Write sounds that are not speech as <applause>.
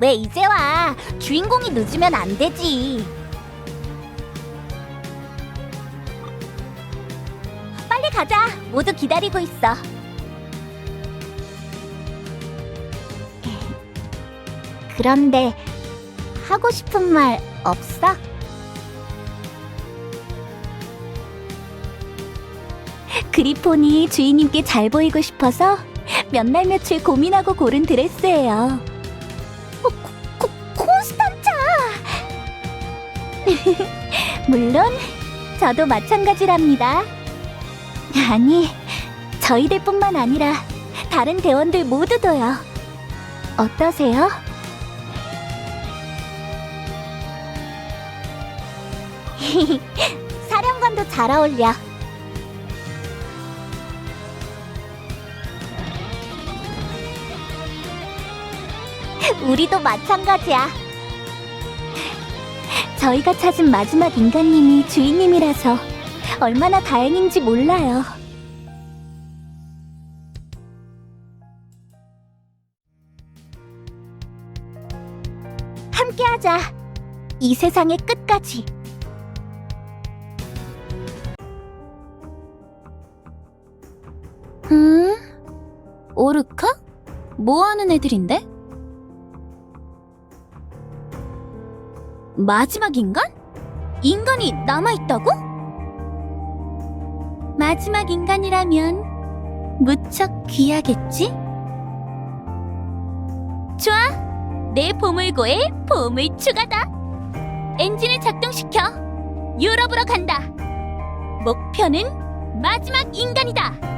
왜 이제 와? 주인공이 늦으면 안 되지. 빨리 가자. 모두 기다리고 있어. 그런데 하고 싶은 말 없어? 그리폰이 주인님께 잘 보이고 싶어서 몇 날 며칠 고민하고 고른 드레스예요. <laughs> 물론 저도 마찬가지랍니다. 아니, 저희들뿐만 아니라 다른 대원들 모두도요. 어떠세요? <laughs> 사령관도 잘 어울려. 우리도 마찬가지야. 저희가 찾은 마지막 인간님이 주인님이라서 얼마나 다행인지 몰라요. 함께하자. 이 세상의 끝까지. 음? 오르카? 뭐 하는 애들인데? 마지막 인간? 인간이 남아있다고? 마지막 인간이라면 무척 귀하겠지? 좋아! 내 보물고에 보물 추가다! 엔진을 작동시켜! 유럽으로 간다! 목표는 마지막 인간이다!